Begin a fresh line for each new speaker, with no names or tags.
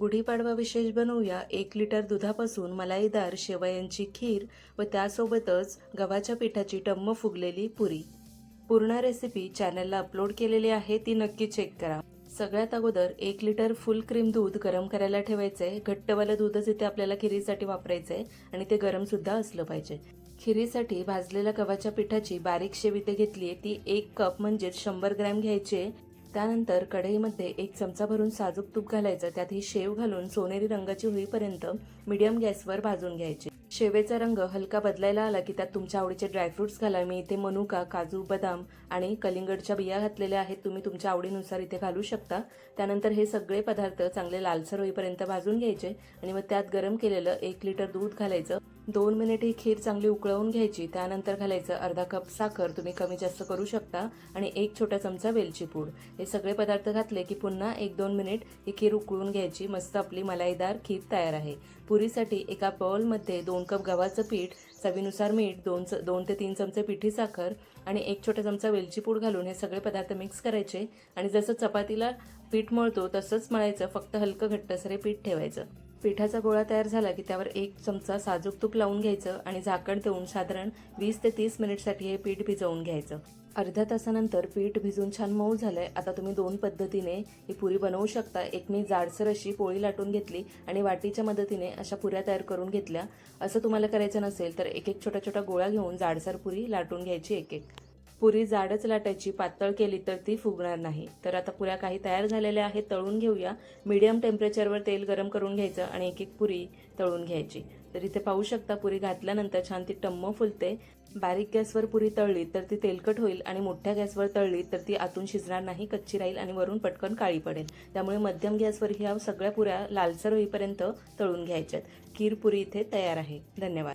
गुढीपाडवा विशेष बनवूया. एक लिटर दुधापासून मलाईदार शेवयांची खीर व त्यासोबतच गव्हाच्या पिठाची टम्म फुगलेली पुरी. पूर्ण रेसिपी चॅनलला अपलोड केलेली आहे ती नक्की चेक करा. सगळ्यात अगोदर एक लिटर फुल क्रीम दूध गरम करायला ठेवायचं आहे घट्टवालं दूधच इथे आपल्याला खिरीसाठी वापरायचं आहे आणि ते गरम सुद्धा असलं पाहिजे. खिरीसाठी भाजलेल्या गव्हाच्या पिठाची बारीक शेव इथे घेतली आहे ती एक कप म्हणजेच शंभर ग्रॅम घ्यायची. आहे त्यानंतर कढईमध्ये एक चमचा भरून साजूक तूप घालायचं. त्यात ही शेव घालून सोनेरी रंगाची होईपर्यंत मीडियम गॅसवर भाजून घ्यायची. शेवेचा रंग हलका बदलायला आला की त्यात तुमच्या आवडीचे ड्रायफ्रुट्स घाला. मी इथे मनुका काजू बदाम आणि कलिंगडच्या बिया घातलेल्या आहेत. तुम्ही तुमच्या आवडीनुसार इथे घालू शकता. त्यानंतर हे सगळे पदार्थ चांगले लालसर होईपर्यंत भाजून घ्यायचे आणि मग त्यात गरम केलेलं एक लिटर दूध घालायचं. दोन मिनिट ही खीर चांगली उकळवून घ्यायची त्यानंतर घालायचं अर्धा कप साखर. तुम्ही कमी जास्त करू शकता. आणि एक छोटा चमचा वेलची पूड. हे सगळे पदार्थ घातले की पुन्हा एक दोन मिनिट ही खीर उकळून घ्यायची. मस्त आपली मलाईदार खीर तयार आहे. पुरीसाठी एका बॉलमध्ये दोन कप गव्हाचं पीठ चवीनुसार मीठ दोन च दोन ते तीन चमचे पिठी साखर आणि एक छोटा चमचा वेलची पूड घालून हे सगळे पदार्थ मिक्स करायचे. आणि जसं चपातीला पीठ मळतो तसंच मळायचं. फक्त हलकं घट्टसरे पीठ ठेवायचं. पिठाचा गोळा तयार झाला की त्यावर एक चमचा साजूक तूप लावून घ्यायचं आणि झाकण देऊन साधारण वीस ते तीस मिनिटसाठी हे पीठ भिजवून घ्यायचं. अर्ध्या तासानंतर पीठ भिजून छान मऊ झालंय. आता तुम्ही दोन पद्धतीने ही पुरी बनवू शकता. एक मी जाडसर अशी पोळी लाटून घेतली आणि वाटीच्या मदतीने अशा पुऱ्या तयार करून घेतल्या. असं तुम्हाला करायचं नसेल तर एक एक छोटा छोटा गोळा घेऊन जाडसर पुरी लाटून घ्यायची एक एक. पुरी जाडच लाटायची पातळ केली तर ती फुगणार नाही. तर आता पुऱ्या काही तयार झालेल्या आहेत तळून घेऊया. मीडियम टेम्परेचरवर तेल गरम करून घ्यायचं आणि एक एक पुरी तळून घ्यायची. तर इथे पाहू शकता पुरी घातल्यानंतर छान ती टम्म फुलते. बारीक गॅसवर पुरी तळली तर ती तेलकट होईल आणि मोठ्या गॅसवर तळली तर ती आतून शिजणार नाही कच्ची राहील आणि वरून पटकन काळी पडेल. त्यामुळे मध्यम गॅसवर ह्या सगळ्या पुऱ्या लालसर होईपर्यंत तळून घ्यायच्यात. खीर पुरी इथे तयार आहे. धन्यवाद.